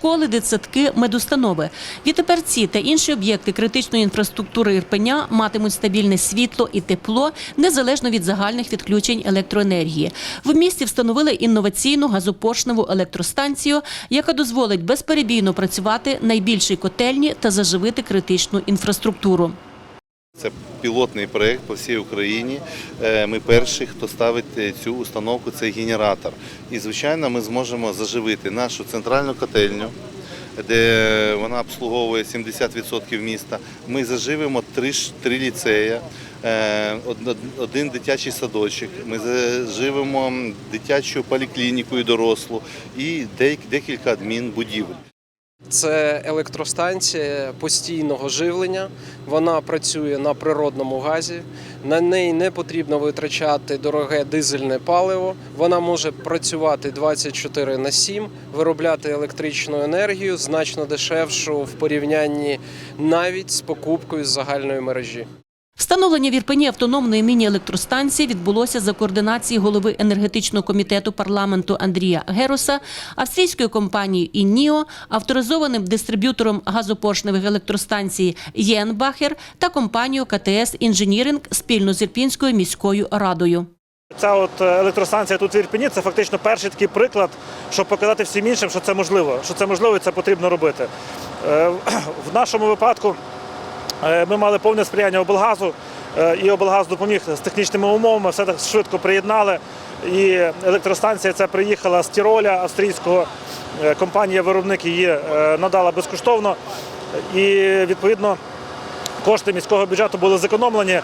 школи, дитсадки, медустанови. Відтепер ці та інші об'єкти критичної інфраструктури Ірпеня матимуть стабільне світло і тепло незалежно від загальних відключень електроенергії. В місті встановили інноваційну газопоршневу електростанцію, яка дозволить безперебійно працювати найбільшій котельні та заживити критичну інфраструктуру. Це пілотний проєкт по всій Україні. Е, Ми перші, хто ставить е, цю установку, цей генератор. І, звичайно, ми зможемо заживити нашу центральну котельню, де вона обслуговує 70% міста. Ми заживемо три, три ліцея, е, од- од- один дитячий садочок. Ми заживемо дитячу поліклініку і дорослу, і декілька адмінбудівель. Це електростанція постійного живлення. Вона працює на природному газі. На неї не потрібно витрачати дороге дизельне паливо. Вона може працювати 24 на 7, виробляти електричну енергію значно дешевшу в порівнянні навіть з покупкою з загальної мережі. Встановлення в Ірпені автономної міні-електростанції відбулося за координації голови енергетичного комітету парламенту Андрія Героса, австрійською компанією «Інніо», авторизованим дистриб'ютором газопоршневих електростанцій «Єнбахер» та компанією КТС «Інженіринг» спільно з Ірпінською міською радою. Ця от е, електростанція тут в Ірпені це фактично перший такий приклад, щоб показати всім іншим, що це можливо, що це можливо і це потрібно робити. Е, В нашому випадку ми мали повне сприяння облгазу, е, і облгаз допоміг з технічними умовами, все так швидко приєднали. І електростанція ця приїхала з Тіроля австрійського. Е, Компанія-виробник її е, надала безкоштовно. І відповідно кошти міського бюджету були зекономлені.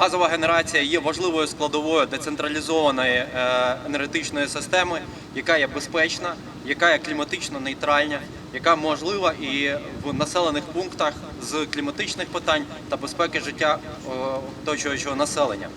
Газова генерація є важливою складовою децентралізованої е, енергетичної системи, яка є безпечна, яка є кліматично нейтральна, яка можлива і в населених пунктах з кліматичних питань та безпеки життя е, оточуючого населення.